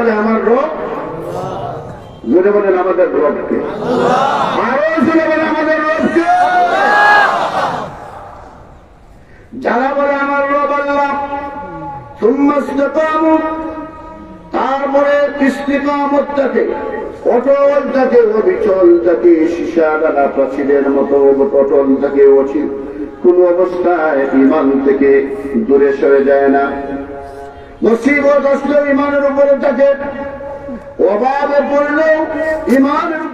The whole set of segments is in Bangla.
বলে আমার রব, জোরে বলেন আমাদের বলে আমাদের রবকে। যারা বলে আমার রব আল্লাহ তারপরে অটল থাকে অবিচল থাকে সীসা ডানা প্রাচীরের মতো অটল থাকে অচিল কোন অবস্থায় ইমান থেকে দূরে সরে যায় না। মুসিবত ইমানের উপরে থাকে। অভাবে পড়লেও ইমানের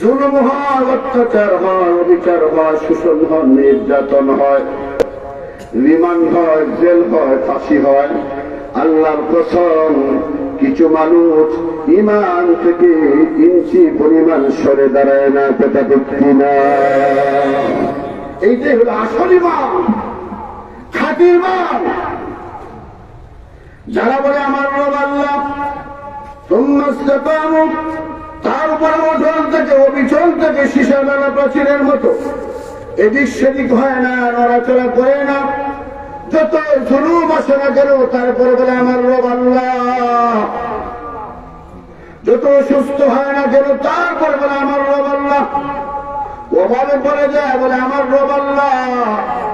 জুলুম হয়, অত্যাচার হয়, অবিচার হয় শোষণ হয়, নির্যাতন হয়। রিমান্ড হয়, জেল হয়, ফাঁসি হয়। আল্লাহর কসম, কিছু মানুষ ইমান থেকে ইঞ্চি পরিমাণ সরে দাঁড়ায় না, পেটা ব্যক্তি না। এইটাই হলো আসল ইমান খাঁটি ইমান যারা বলে আমার রব আল্লাহ তার উপরে অটল থেকে অবিচল থেকে সীসা মেলা প্রাচীরের মতো। এদিক সেদিক হয় না, নড়াচড়া করে না। যত জুলুম আসে না কেন তারপরে বলে আমার রব আল্লাহ। যত সুস্থ হয় না কেন তারপরে বলে আমার রব আল্লাহ। অভাবে পরে যায়, বলে আমার রব আল্লাহ।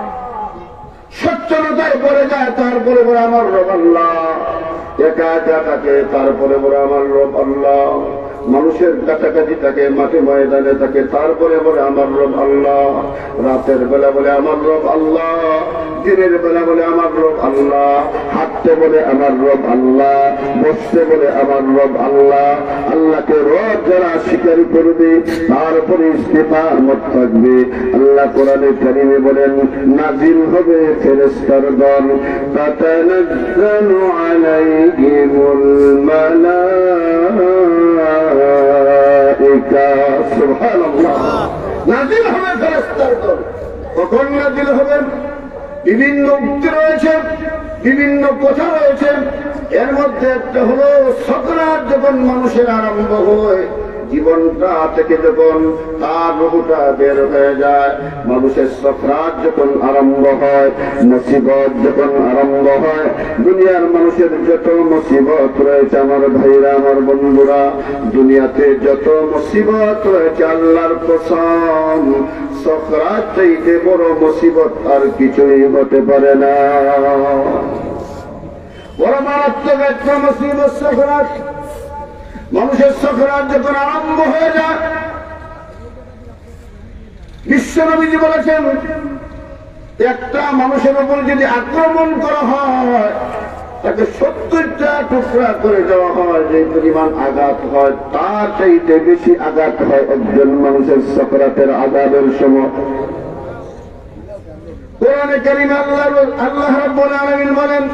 সচ্ছলতায় পড়ে যায়, তারপরে বলে আমার রব আল্লাহ। একা একা থাকে তারপরে বলে আমার রব আল্লাহ। মানুষের কাছাকাছি থাকে, মাঠে ময়দানে থাকে, তারপরে বলে আমার রব আল্লাহ, রাতের বেলা বলে আমার রব আল্লাহ, দিনের বেলা বলে আমার রব আল্লাহ, হাঁটতে বলে আমার রব আল্লাহ, বসতে বলে আমার রব আল্লাহ, আল্লাহকে রব যারা স্বীকার করবে তার উপরে ইস্তেফার মত থাকবে। আল্লাহ কোরআনে কারিমে বলেন, নাজিল হবে ফেরেস্তার দল তাতানাজ্জালু আলাইহিমুল সুবহানাল্লাহ হবে বিভিন্ন উক্তি রয়েছে, বিভিন্ন কথা রয়েছে। এর মধ্যে একটা হলো সকরার যখন মানুষের আরম্ভ হয় জীবনটা থেকে যখন তার রুহুটা বের হয়ে যায়, মানুষের সফরাত যখন আরম্ভ হয়, মুসিবত যখন আরম্ভ হয়, দুনিয়ার মানুষের যত মুসিবত রয়েছে, আমার ভাইরা, আমার বন্ধুরা, দুনিয়াতে যত মুসিবত রয়েছে, আল্লাহর কসম সফরাত চাইতে বড় মুসিবত আর কিছুই হতে পারে না। বড় মারাত্মক মুসিবত সফরাত মানুষের সফরাত যখন আরম্ভ হয়ে যায়। বিশ্বনবীজি বলেছেন, একটা মানুষের উপর যদি আক্রমণ করা হয়, তাকে সত্তরটা টুকরা করে দেওয়া হয়, যে পরিমাণ আঘাত হয়, তার চাইতে বেশি আঘাত হয় একজন মানুষের সফরাতের আঘাতের সময়। আল্লাহ বলেন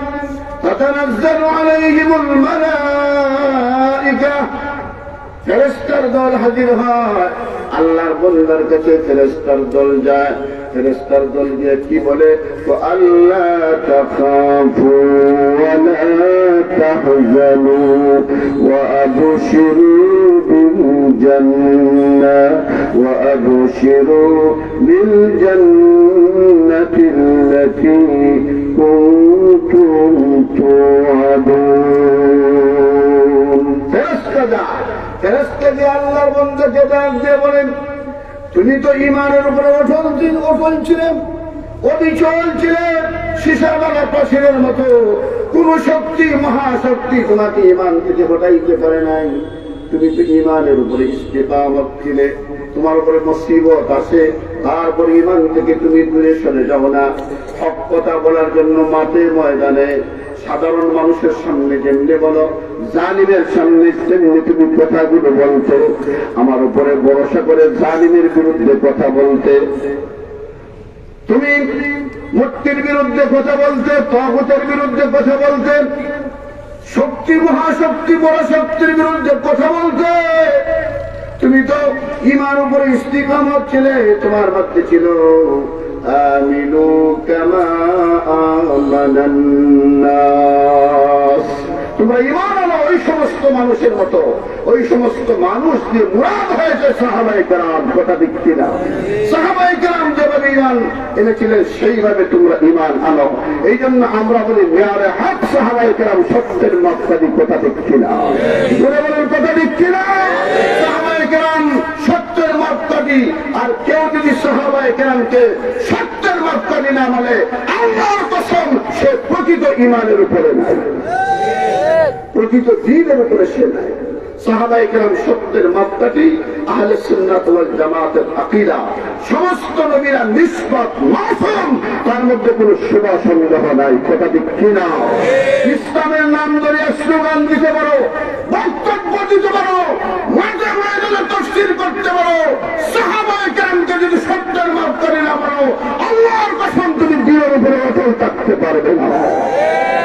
ফেরেশতার দল হাজির হয় আল্লাহর বন্দার কাছে ফেরেশতার দল যায় ফেরেশতার দল গিয়ে কি বলে তো আল্লাহ তাখাফু ওয়া লা তাহজানু ওয়া আবশিরু বিল জান্নাহ ওয়া আবশিরু বিল জান্নাতি التي كنتم توعدون ফেরেশতা যায় আল্লাহর দিয়ে বলেন, তুমি তো ইমানের উপরে অটল অটল ছিলেন অবিচল ছিলেন সীসাবালা প্রাচীরের মতো। কোন শক্তি, মহাশক্তি তোমাকে ইমান থেকে হটাইতে পারে নাই। তুমি তো ইমানের উপরে ইস্তেকামত ছিলে তোমার উপরে মুসিবত আসে তারপরে ইমান থেকে তুমি দূরে সরে যাও না। হক কথা বলার জন্য মাঠে ময়দানে সাধারণ মানুষের সামনে যেমনি বলো জালিমের সামনে তেমনি তুমি কথাগুলো বলতে, আমার উপরে ভরসা করে জালিমের বিরুদ্ধে কথা বলতে। তুমি মূর্তির বিরুদ্ধে কথা বলতে তহতের বিরুদ্ধে কথা বলতে, শক্তি, মহাশক্তি বড় শক্তির বিরুদ্ধে কথা বলতে। তুমি তো ইমার উপরে ইস্তিকামত ছিলে, তোমার মধ্যে ছিল, আমিনু কামা আমানান্নাস। তোমরা ইমান ওই সমস্ত মানুষের মতো, ওই সমস্ত মানুষ যে মুরাদ হয়েছে সাহাবাই গ্রাম কথা দিচ্ছি না। সাহাবাই গ্রাম যেভাবে ইমান এনেছিলেন, সেইভাবে তোমরা ইমান আনো। এই জন্য আমরা বলি, মেয়ারে হাত সাহাবাই গ্রাম সত্যের মাত্রাদি কথা দিচ্ছি না। কথা দিচ্ছি না। সাহাবাই কেরাম সত্যের আর কেউ যদি সাহাবাই কেরামকে সত্যের মাত্রাদি না মানে আল্লাহর কসম, সে প্রকৃত ইমানের উপরে নাই। প্রকৃত দিনের উপরে সে নাই। ইসলামের নাম ধরে স্লোগান দিতে পারো, বক্তব্য দিতে পারো তফসিল করতে পারো। সাহাবাই কেরামকে যদি সত্যের মাত্রাটি না পারো, আল্লাহর কসম তুমি দিনের উপরে অটল থাকতে পারবে না।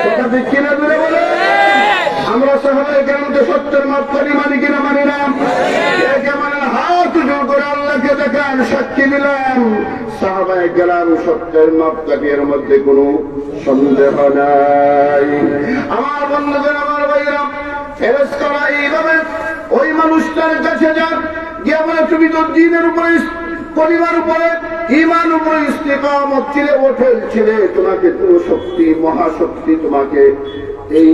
কথা ঠিক কিনা দূরে বলে? আমরা সাহাবাই কেরামকে সত্যের মাপ করি, মানি কিনা মানি না? মানে হাত করে আল্লাহকে দেখান দিলাম। সাহাবাই কেরাম মাপ মধ্যে কোনো সন্দেহ নাই। আমার বন্ধুদের আমার ভাইরা ফেরজ করা এইভাবে ওই মানুষটার কাছে যান বলে তুমি তো দিনের উপরে, পরিবার উপরে ইমান উপরে ছিলে ওঠল ছিলে তোমাকে কোনো শক্তি মহাশক্তি তোমাকে এই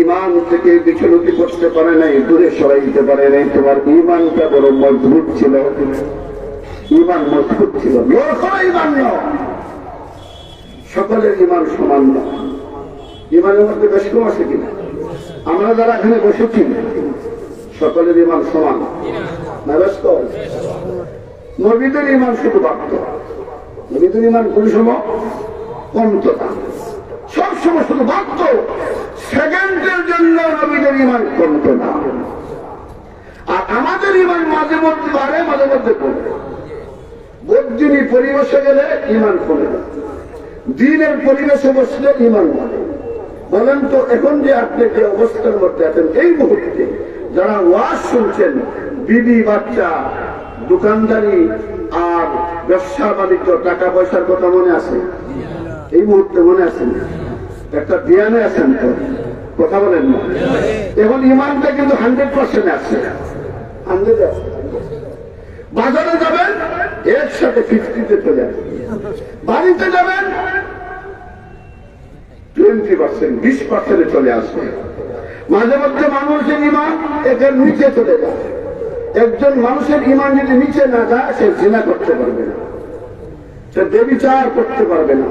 ইমান থেকে বিচলিত করতে পারে নাই, দূরে সরাই দিতে পারে নাই। তোমার ইমানটা বড় মজবুত ছিল। ইমান মজবুত ছিল। সকলের ইমান সমান নয় ইমানের মধ্যে বেশ কম আছে কিনা? আমরা যারা এখানে বসেছি, সকলের ইমান সমান। নবীদের ইমান শুধু বাড়ত নবীদের ইমান কোন সময় কমতো না শুধু বাড়ত সেকেন্ডের জন্য নবীদের ইমান কমতো না আর আমাদের ইমান মাঝে মধ্যে বাড়ে, মাঝে মধ্যে কমে। বদিনী পরিবেশে গেলে ইমান কমে না। দিনের পরিবেশে বসলে ইমান বাড়ে। বলেন তো, এখন যে আপনি যে অবস্থার মধ্যে আছেন, এই মুহূর্তে যারা ওয়াজ শুনছেন বিবি বাচ্চা, দোকানদারি আর ব্যবসা বাণিজ্য, টাকা পয়সার কথা মনে আছে? এই মুহূর্তে মনে আছেন একটা ধ্যানে আছেন তো? কথা বলেন না। এখন ইমানটা কিন্তু হান্ড্রেড পার্সেন্ট আছে। হান্ড্রেড আছে। বাজারে যাবেন, একসাথে ফিফটিতে চলে আসবে বাড়িতে যাবেন, টোয়েন্টি পার্সেন্ট, বিশ পার্সেন্টে চলে আসবে মাঝে মধ্যে মানুষের ইমান এদের নিচে চলে যায়। একজন মানুষের ইমান যদি নিচে না যায়, সে জিনা করতে পারবে না। সে দেবিচার করতে পারবে না।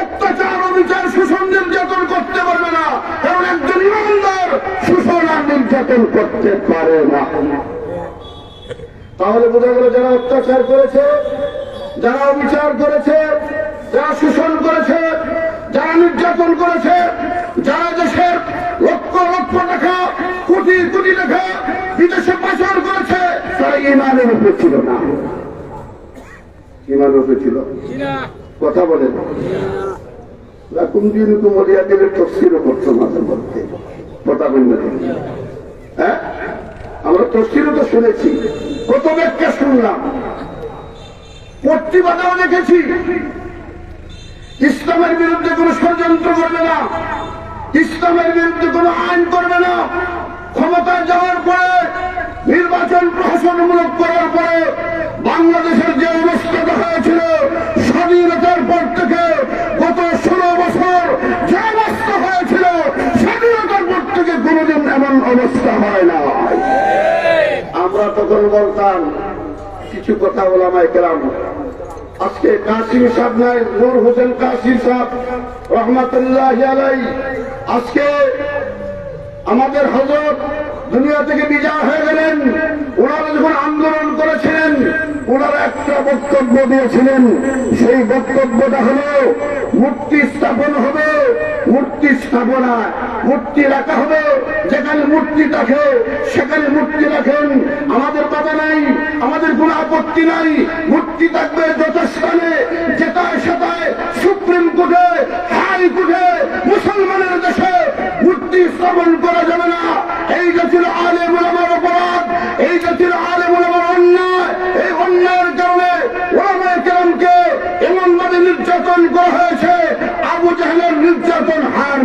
অত্যাচার, অবিচার, শোষণ, নির্যাতন করতে পারবে না। কারণ একজন ইমানদার শোষণ আর নির্যাতন করতে পারে না। তাহলে বোঝা গেল যারা অত্যাচার করেছে, যারা অবিচার করেছে, যারা শোষণ করেছে, যারা নির্যাতন করেছে, যারা দেশের লক্ষ লক্ষ টাকা, কোটি কোটি টাকা বিদেশে ইমানের উপরে ছিল না। ইমানের উপরে ছিল। কথা বলেন। লাকুম দিন কুমরিয়াদের তফসিরও করতো মাঝে মধ্যে। কথা বললেন হ্যাঁ? আমরা তফসিরও তো শুনেছি। কত ব্যাখ্যা শুনলাম। প্রতিবাদেও দেখেছি। ইসলামের বিরুদ্ধে কোন ষড়যন্ত্র করবে না। ইসলামের বিরুদ্ধে কোন আইন করবে না। ক্ষমতায় যাওয়ার পরে নির্বাচন প্রশাসনমূলক করার পরে বাংলাদেশের যে অবস্থাটা হয়েছিল স্বাধীনতার পর থেকে গত ষোলো বছর যে অবস্থা হয়েছিল, স্বাধীনতার পর থেকে কোনোদিন এমন অবস্থা হয় না আমরা তখন বলতাম, কিছু কথা ওলামায় কেরাম। আজকে কাসিম সাহেব নাই, নূর হোসেন কাসিম সাহেব, রহমতুল্লাহ আজকে আমাদের হজরত দুনিয়া থেকে বিজয় হয়ে গেলেন। ওনারা যখন আন্দোলন করেছিলেন, ওনারা একটা বক্তব্য দিয়েছিলেন। সেই বক্তব্যটা হলো, মূর্তি স্থাপন হবে, মূর্তি স্থাপনা, মূর্তি রাখা হবে। যেখানে মূর্তি থাকে সেখানে মূর্তি রাখেন। আমাদের কথা নাই, আমাদের কোনো আপত্তি নাই। মূর্তি থাকবে যত স্থানে যেটায় সেটায় সুপ্রিম কোর্টে হাইকোর্টে মুসলমানের দেশে।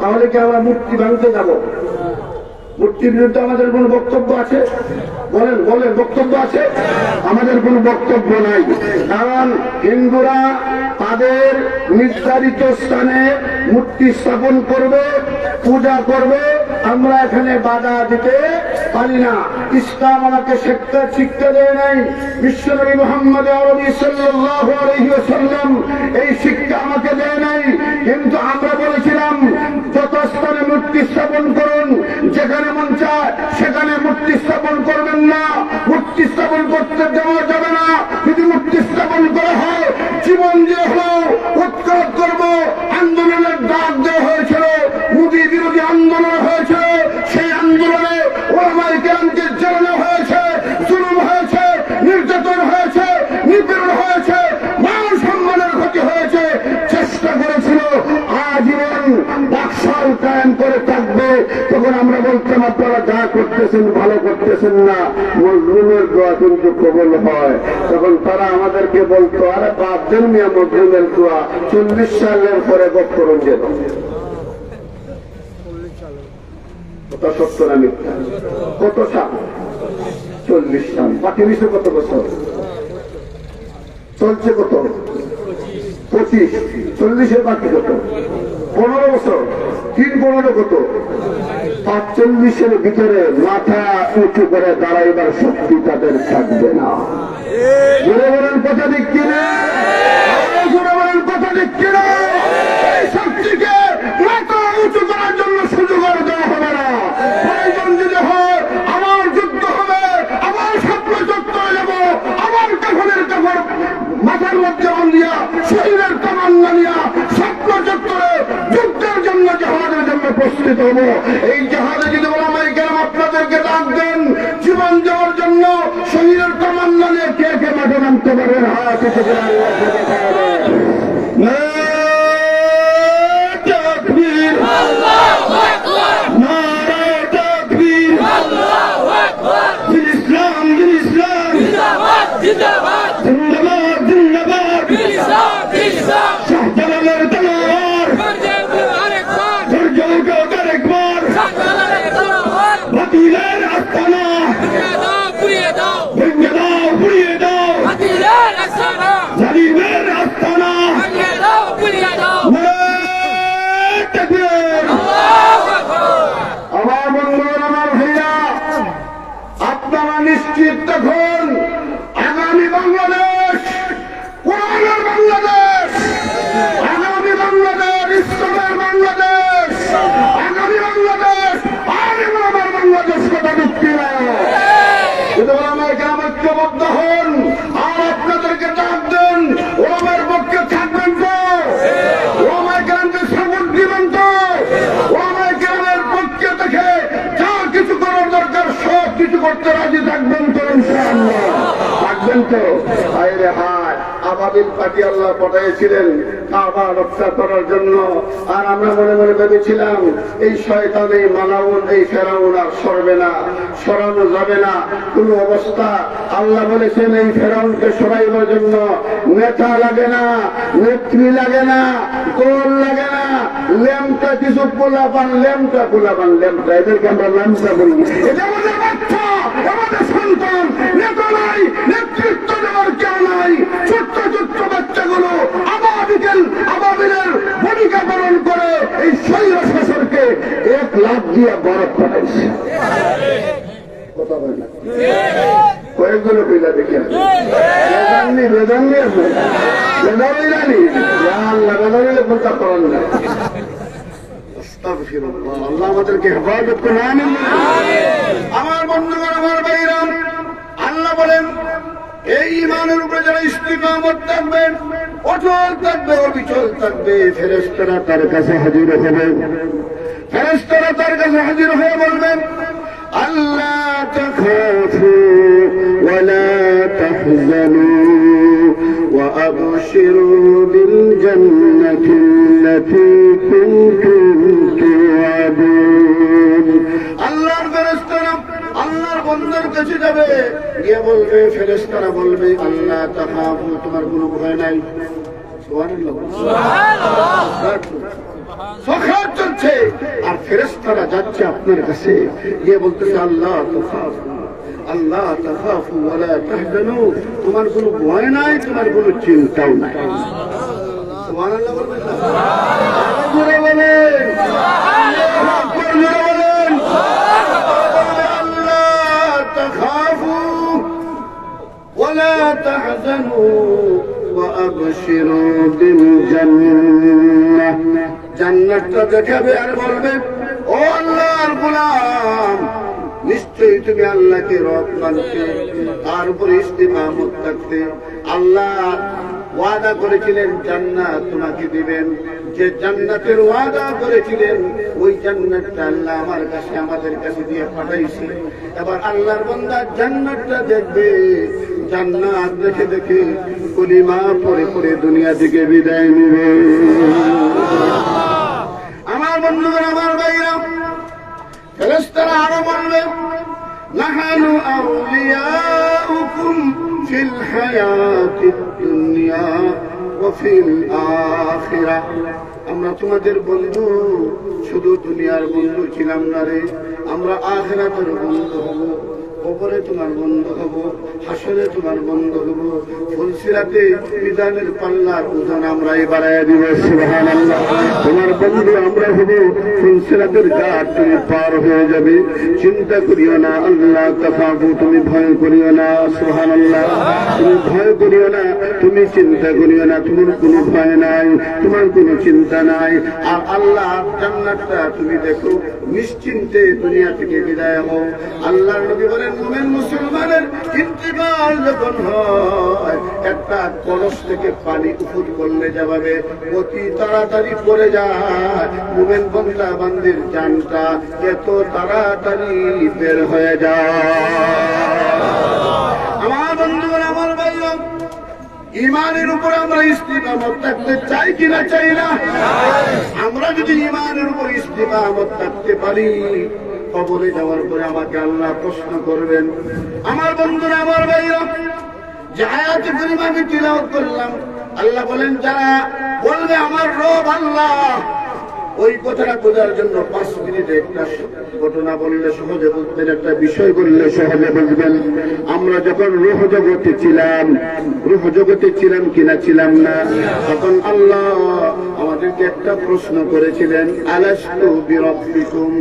তাহলে কি আমরা মূর্তি ভাঙতে যাব? মূর্তির বিরুদ্ধে আমাদের কোনো বক্তব্য আছে? বলেন বলেন, বক্তব্য আছে? আমাদের কোনো বক্তব্য নাই। কারণ হিন্দুরা তাদের নির্ধারিত স্থানে মূর্তি স্থাপন করবে, পূজা করবে। আমরা এখানে বাধা দিতে পারি না। ইসলাম আমাকে শিক্ষা শিক্ষা দেয় নাই। বিশ্বনবী মোহাম্মদ আরবি আলাইহি এই শিক্ষা আমাকে দেয় নাই। কিন্তু আমরা বলেছিলাম যত স্থানে মূর্তি স্থাপন করুন। যেখানে মন চায় সেখানে মূর্তি স্থাপন করবেন না। মূর্তি স্থাপন করতে দেওয়া যাবে না। যদি মূর্তি স্থাপন করা হয়, জীবন দিয়ে হলেও উৎখাত আন্দোলনের ডাক দেওয়া হয়েছিল। মোদী বিরোধী আন্দোলন হয়েছিল। করতেছেন না মজলুমের দোয়া কিন্তু কবল হয়। তখন তারা আমাদেরকে বলতো, আরে বাদ দেন মিয়া মজলুমের দোয়া, চল্লিশ সালের পরে গপ করুন যেত কথা সত্য না কত সাল? চল্লিশ সাল। বাকি কত বছর? চলছে কত? পঁচিশ। চল্লিশের বাকি কত? পনেরো বছর। তিন পনেরো কত পাঁচচল্লিশের ভিতরে মাথা উঁচু করে দাঁড়াইবার শক্তি তাদের থাকবে না। জোরে বলেন কথা দিক কিনা? জোরে বলেন কথা দিক কিনা এই শক্তিকে মাথা উঁচু করার জন্য সুযোগ আর দেওয়া হবে না প্রয়োজন যদি হয় আমার যুদ্ধ হবে আমার স্বপ্ন চত্বরে যাব আমার কাফনের কাপড় মাথার মধ্যে দিয়া শরীরের কামান্না নিয়া স্বপ্ন চত্বরে যুদ্ধের জন্য জাহাজের প্রস্তুত হব। এই জাহাজে যদি বলা কেন আপনাদেরকে ডাক দেন জীবন দেওয়ার জন্য শরীরের কামান্না নিয়ে কে কে মাঠে নামতে পারবেন হাত উঁচু করে আল্লাহকে দেখাবে। নারায়ে তাকবীর, নারায়ে তাকবীর, দিল ইসলাম, দিল ইসলাম, জিন্দাবাদ, জিন্দাবাদ, শাহজালালের তলোয়ার, ধৈর্য আরেকবার, বাতিলের আস্তানা, ভেঙে দাও, পুড়িয়ে দাও, জালিমের আস্তানা, নারায়ে তাকবীর। আমার বন্ধুরা আমার ভাইয়া আপনারা নিশ্চিত তখন আগামী বাংলাদেশ কোরআনের বাংলাদেশ আগামী বাংলাদেশ ইসলামের বাংলাদেশ আগামী বাংলাদেশ আর আমার বাংলাদেশ কথা দিচ্ছি না যদি ওলামায় গ্রাম ঐক্যবদ্ধ হন আর আপনাদেরকে ডাক দেন ওলামের পক্ষে থাকবেন তো ওলামায় গ্রামকে সাপোর্ট দিবেন তো ওলামায় গ্রামের পক্ষে থেকে যা কিছু করার দরকার সব কিছু করতে রাজি থাকবেন তো ইনশাআল্লাহ। থাকবেন তো হায়। রে আবাবিল পাটি আল্লাহ পাঠিয়েছিলেন কাবা রক্ষা করার জন্য। আর আমরা মনে মনে ভেবেছিলাম, এই শয়তান এই মালাউন, এই ফেরাউন আর সরবে না, সরানো যাবে না। কোন অবস্থা আল্লাহ বলেছেন, এই ফেরাউনকে সরাইবার জন্য নেতা লাগে না, নেত্রী লাগে না দল লাগে না। ল্যাম্পটা কিছু পোলাপান, ল্যাম্পটা পোলাপান, ল্যাম্পটা, এদেরকে আমরা ল্যাম্পটা বলি। এটা আমাদের আমাদের সন্তান, নেতা নাই, নেতৃত্ব দেওয়ার কেউ নাই। ছোট্ট ছোট্ট বাচ্চাগুলো আবাবিকেল, আবাবিলের ভূমিকা পালন করে এই শৈল শাসনকে এক লাখ দিয়ে বরফ পাঠাইছে আমার বন্ধুগণ, আমার আল্লাহ বলেন এই ইমানের উপরে যারা ইস্তিকামত থাকবেন অচল থাকবে অবিচল থাকবে ফেরেস্তারা তার কাছে হাজির হবে ফেরেস্তারা তার কাছে হাজির হয়ে বলবেন আল্লাহ تخافوا ولا تحزنوا وأبشروا بالجنة التي كنتم বন্দার কাছে যাবে। গিয়ে বলবে, ফেরেশতারা বলবে, আল্লাহ তাহাবু তোমার কোনো ভয় নাই। আর যাচ্ছে আপনার কাছে। গিয়ে বলতেছে, আল্লাহ আল্লাহ তোমার কোনো ভয় নাই, তোমার কোনো চিন্তাও নাই। বলবেন ولا تحزنوا وأبشروا بالجنة জান্নাতটা দেখাবে আর বলবে ও আল্লাহর গোলাম নিশ্চয়ই তুমি আল্লাহকে রব মানতে তার উপরে ইস্তিমামত থাকতে আল্লাহ ওয়াদা করেছিলেন, জান্নাত তোমাকে দিবেন। যে জান্নাতের ওয়াদা করেছিলেন, ওই জান্নাতটা আল্লাহ আমার কাছে, আমাদের কাছে দিয়ে পাঠাইছে। এবার আল্লাহর বান্দা জান্নাতটা দেখবে। জান্নাত দেখে দেখে কলিমা পরে পরে দুনিয়া থেকে বিদায় নেবে। আমার বন্ধুগণ, আমার ভাইরা, ফেরেশতারা আরও বলবে, নাহানু আউলিয়াউকুম ফিল الحياة الدنيا وفي الآخرة. আমরা তোমাদের বন্ধু, শুধু দুনিয়ার বন্ধু ছিলাম না রে, আমরা আখেরাতের বন্ধু হব। কবরে তোমার বন্ধ হব, হাসরে তোমার বন্ধ হব। ফুলসিরাতে বিধানের পাল্লার ওজন আমরা বাড়াইয়া দিব, সুবহানাল্লাহ। তোমার বন্ধু আমরা হব, ফুলসিরাতের ঘাট তুমি পার হয়ে যাবে। চিন্তা করিও না, আল্লাহ তাফাবু তুমি ভয় করিও না, সুবহানাল্লাহ। তুমি ভয় করিও না, তুমি চিন্তা করিও না, তোমার কোনো ভয় নাই, তোমার কোনো চিন্তা নাই। আর আল্লাহ জান্নাতটা তুমি দেখো নিশ্চিন্তে দুনিয়া থেকে বিদায় হও। আল্লাহ নবী বলেন, মুমিন মুসলমানের ইন্তিকাল যখন হয়, একটা কলস থেকে পানি উপর করলে যাবে অতি তাড়াতাড়ি পড়ে যায়, মুমিন বন্দা বান্দির জানটা এত তাড়াতাড়ি বের হয়ে যায় আমার বন্ধুগণ আমার ভাইরা ইমানের উপর আমরা ইস্তিকামত থাকতে চাই কিনা চাই না? আমরা যদি ইমানের উপর ইস্তিকামত থাকতে পারি, কবরে যাওয়ার পরে আমাকে আল্লাহ প্রশ্ন করবেন। আমার বন্ধুরা, আমার ভাইরা যে আয়াত আমি করলাম, আল্লাহ বলেন, যারা বলবে আমার রব আল্লাহ ওই কথাটা বোঝার জন্য পাঁচ মিনিটে একটা ঘটনা বললে সহজে বুঝবেন, একটা বিষয় বললে সহজে বুঝবেন। আমরা যখন রুহ জগতে ছিলাম, রুহ জগতে ছিলাম কিনা ছিলাম না, তখন আল্লাহ আমাদেরকে একটা প্রশ্ন করেছিলেন, আলাস্তু বিরব্বিকুম?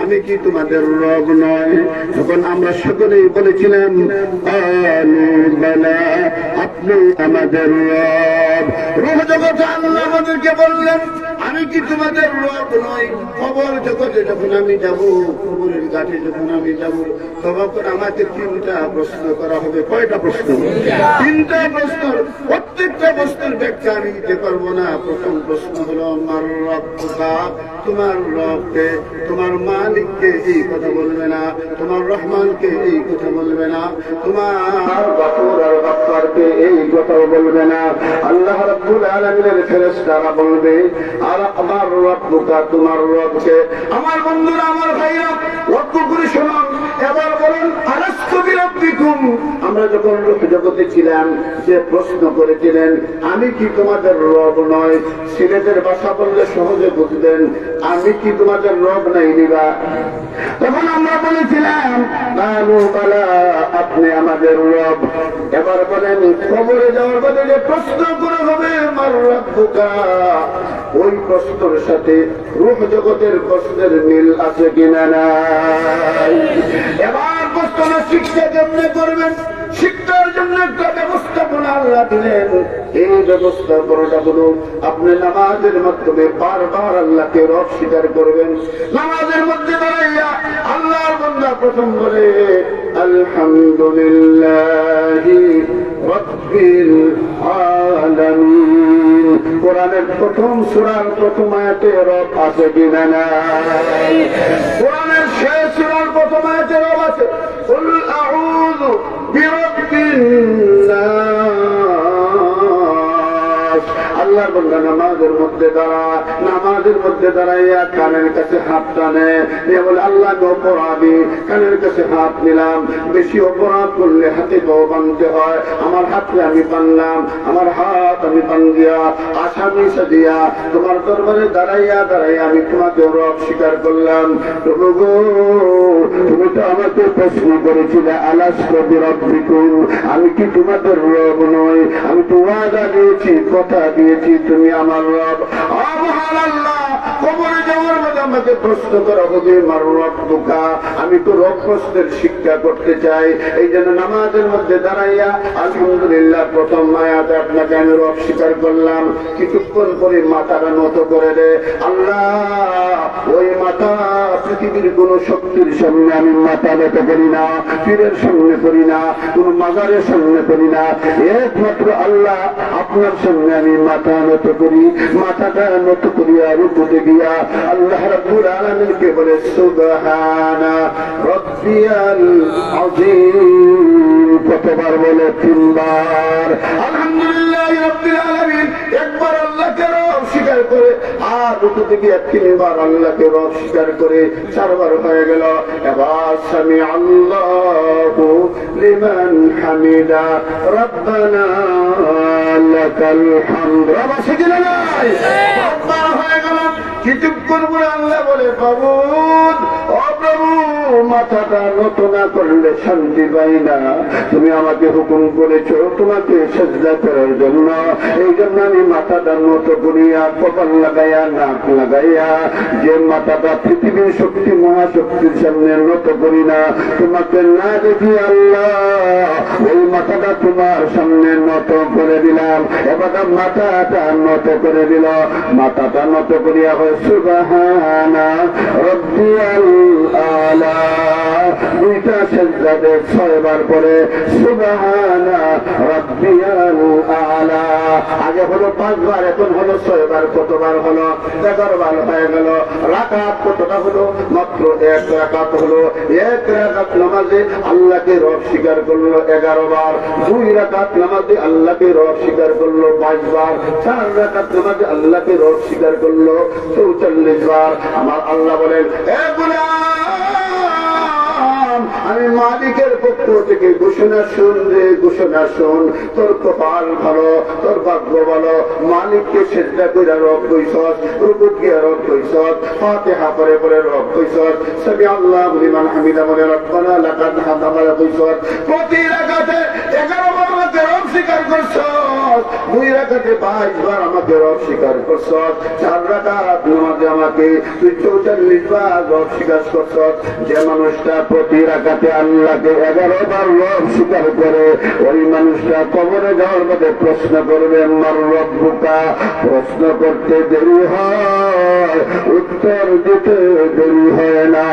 আমি কি তোমাদের রব নয়? তখন আমরা সকলেই বলেছিলাম আপনি আমাদের রব। রুহ জগতে আল্লাহ আমাদেরকে বললেন আমি কি তোমাদের রব নই? খবর জগতে যখন আমি যাব, খবরের ঘাটে যখন আমি যাব, তখন আমাকে তিনটা প্রশ্ন করা হবে। কয়টা প্রশ্ন? তিনটা প্রশ্ন প্রত্যেকটা প্রশ্নের ব্যাখ্যা আমি দিতে পারব না। প্রথম প্রশ্ন হলো, আমার রব্বকা তোমার রবকে তোমার মালিককে এই কথা বলবে না? তোমার রহমানকে এই কথা বলবে না? তোমার এই কথা বলবে না? আল্লাহ রাব্বুল আলামিনের ফেরেশতারা বলবে আর আমার বন্ধুরা আমার ভাইরা লক্ষ্য করে শুনুন এবার বলুন বিরব্বিকুম আমরা যখন জগতে ছিলাম, যে প্রশ্ন করেছিলেন, আমি কি তোমাদের রব নয় ছেলেদের ভাষা বললে সহজে বুঝবেন, আমি কি তোমাদের রব নাই নিবা? তখন আমরা বলেছিলাম আপনি আমাদের রব। এবার বলেন, খবরে যাওয়ার পরে যে প্রশ্ন করে হবে আমার রব্বুকা? ওই প্রশ্নের সাথে রূপ জগতের প্রশ্নের মিল আছে কিনা নাই? এবার প্রশ্ন শিক্ষা কেমনে করবেন শিক্ষার জন্য একটা ব্যবস্থাপনা আল্লাহ দিলেন, এই ব্যবস্থাপনাটা হলো আপনি নামাজের মাধ্যমে বারবার আল্লাহকে রব স্বীকার করবেন। নামাজের মধ্যে দাঁড়াইয়া আল্লাহর বন্ধা প্রথম বলে, আলহামদুলিল্লাহ কোরআনের প্রথম সূরার প্রথম আয়াতে রব আছে কিনা নাই? কোরআনের শেষ সূরার প্রথম আয়াতে রব আছে। قل أعوذ برب الناس. আল্লাহর বন্ধা নামাজের মধ্যে দাঁড়া। নামাজের মধ্যে দাঁড়াইয়া কানের কাছে হাত টানে। নিয়ে বলে আল্লাহ অপরাধী কানের কাছে হাত নিলাম। বেশি অপরাধ করলে হাতে তো বানতে হয়। আমার হাতে আমি বানলাম আমার হাত আমি বান দিয়া আসামি সাজিয়া তোমার দরবারে দাঁড়াইয়া দাঁড়াইয়া আমি তোমাকে রব স্বীকার করলাম। প্রভু গো, তুমি তো আমাকে প্রশ্ন করেছিলে আলাস কবি রব্বিকুম? আমি কি তোমাদের রব নই? আমি তো ওয়াদা দিয়েছি কথা দিয়েছি। তুমি আমার রব। মধ্যে আমাকে প্রশ্ন করা হবে আমার বোকা, আমি তো রব প্রশ্নের শিক্ষা করতে চাই। এই জন্য নামাজের মধ্যে দাঁড়াইয়া, আলহামদুলিল্লাহ, প্রথম মায়াতে আপনাকে আমি রব স্বীকার করলাম। কিছুক্ষণ পরে মাথাটা নত করে দে। আল্লাহ, ওই মাথা পৃথিবীর কোন শক্তির সামনে আমি মাথা নত করি না, পীরের সামনে করি না, কোন মাজারের সামনে করি না। একমাত্র আল্লাহ আপনার সামনে আমি মাথা নত করি, মাথাটা নত করিয়া রূপতে গিয়া আল্লাহ রাব্বুল আলামিনকে বলে সুবহানা রব্বিয়াল আযীম কতবার বলে তিনবার। আলহামদুলিল্লাহ রব্বিল আলামিন। একবার আল্লাহকে আর থেকে তিনবার আল্লাহকে রব করে চারবার হয়ে গেল। এবার স্বামী আল্লাহ লিমান হামিদা। রব্বানা কিছুক্ষণ আল্লাহ বলে প্রভু ও প্রভু মাথাটা নত না করলে শান্তি পাই না। তুমি আমাকে হুকুম করেছ তোমাকে সেজদা করার জন্য। এই জন্য আমি মাথাটা নত করিয়া কপাল লাগাইয়া, নাক লাগাইয়া যে মাথাটা পৃথিবীর শক্তি, মহাশক্তির সামনে নত করি না, তোমাকে না দেখি আল্লাহ। ওই মাথাটা তোমার সামনে নত করে দিলাম। এবার মাথাটা নত করে দিল। মাথাটা নত করিয়া হয় সুবাহানা রব্বিয়াল আলা দুইটা ছয়বার সুবাহানা রব্বিয়াল আলা। আগে হলো পাঁচবার, এখন হলো ছয়বার, কতবার হলো? এগারো বার হয়ে গেল। রাকাত কতটা হলো? মাত্র এক রাকাত হলো। এক রাকাত নামাজে আল্লাহকে রব স্বীকার করল এগারো বার দুই রাকাত নামাজে আল্লাহকে রব স্বীকার করল বাইশ বার চার রাকাত নামাজে আল্লাহকে রব স্বীকার করল চৌচল্লিশ বার আমার আল্লাহ বলেন থেকে ঘোষণা শুন রে, ঘোষণা শুন। তোর কপাল ভালো, তোর ভাগ্য ভালো। মালিককে সেজদা করে রব কইসত রুকুত গিয়া রব কইসত ফাতিহা পরে পরে রব কইসত সবই আল্লাহ লিমান হামিদা বলে, রব্বানা লাকাদ আমার কইসত প্রতি রাকাতে 11 বার রব স্বীকার করছস দুই রাকাতে 22 আমাকে রব করছস চার রাকাত নামাজে আমাকে তুই 44 বার রব করছস যে মানুষটা প্রতি রাকাতে আল্লাহকে 11 বার রব স্বীকার করে, ওই মানুষটা যাওয়ার প্রশ্ন করবে প্রশ্ন করতে দেরি হয়, উত্তর দিতে দেরি হয় না।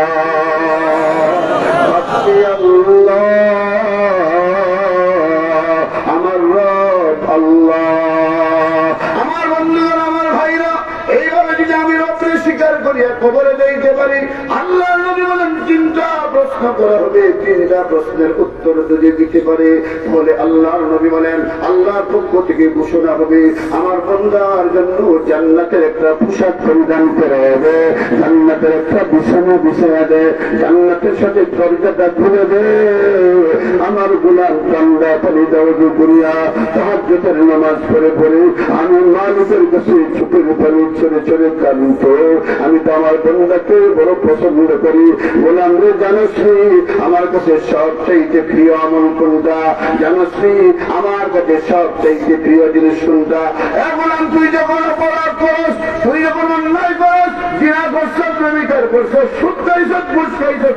দিতে পারে বলে আল্লাহর নবী বলেন। আল্লাহর পক্ষ থেকে ঘোষণা হবে, আমার বন্ধার জন্য জান্নাতের একটা পোশাক পরিধান করে দেবে জান্নাতের একটা বিছানা বিছানা দেয় জান্নাতের সাথে দরজাটা খুলে দে। আমার গুলাম কান্দা পানি দাওয়াজু করিয়া তাহাজ্জুদের নামাজ পড়ে পড়ে আমি মালিকের কাছে চোখের পানি ছেড়ে ছেড়ে কান্ত আমি তো আমার বন্ধাকে বড় পছন্দ করি। বললাম, রে জানশ্রী আমার কাছে সব চাইতে প্রিয় আমল কোনটা? জানশ্রী আমার কাছে সব চাইতে প্রিয় জিনিস কোনটা? এখন তুই যখন অপরাধ করস, তুই যখন অন্যায় করস জিনা করছ প্রেমিকার করছ সুদ খাইছো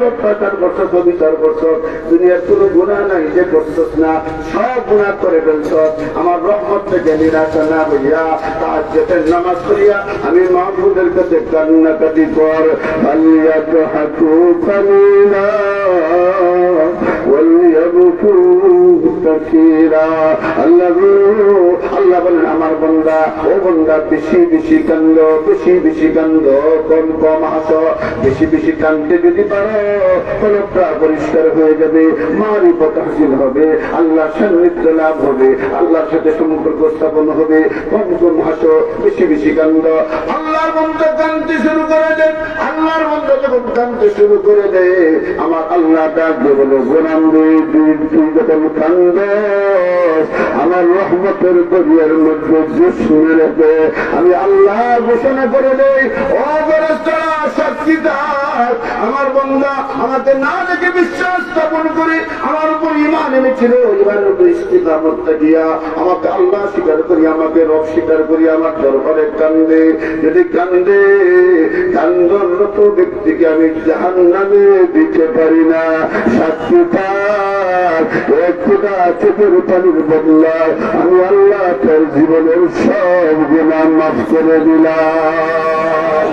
অত্যাচার করছ কবিচার করছ। দুনিয়ার কোনো গুণা নাই যে করছ না, সব গুণা করে ফেলছো। আমার রহমত থেকে নিরাশা না হইয়া তার যেতে নামাজ করিয়া আমি মাহবুদের কাছে কান্নাকাটি কর। পালিয়া তো হাঁটু আমার বন্দা, ও বন্দা, বেশি বেশি কান্দ, বেশি বেশি কান্দ, কম কম হাস। বেশি বেশি কান্দতে যদি পারো, কলপটা পরিষ্কার হয়ে যাবে, মারি হাসিল হবে আল্লাহ সান্নিধ্য লাভ হবে, আল্লাহর সাথে সম্পর্ক স্থাপন হবে, কম কম হাস, বেশি বেশি কান্দ। আল্লাহর মন্ত্র কান্তি শুরু করে দেন, আল্লাহর মন্ত্র কানতে শুরু করে দেয় আমার আল্লাহ ডাক দিয়ে বলে গোলাম আমার রহমতের দরিয়ার মধ্যে জুস মেরে আমি আল্লাহ ঘোষণা করে দেয় ও আমার বন্ধা আমাকে না দেখে বিশ্বাস স্থাপন করে আমার উপর ইমান এনেছিল। ইমানের উপর ইস্তিকামত দিয়া আমাকে আল্লাহ স্বীকার করি, আমাকে রব স্বীকার করি, আমার দরবারে কান্দে, যদি কান্দে কান্দনরত ব্যক্তিকে আমি জাহান নামে দিতে পারি না। তার চোখের পানির বদলা, আমি আল্লাহ তার জীবনের সব গুণা মাফ করে দিলাম।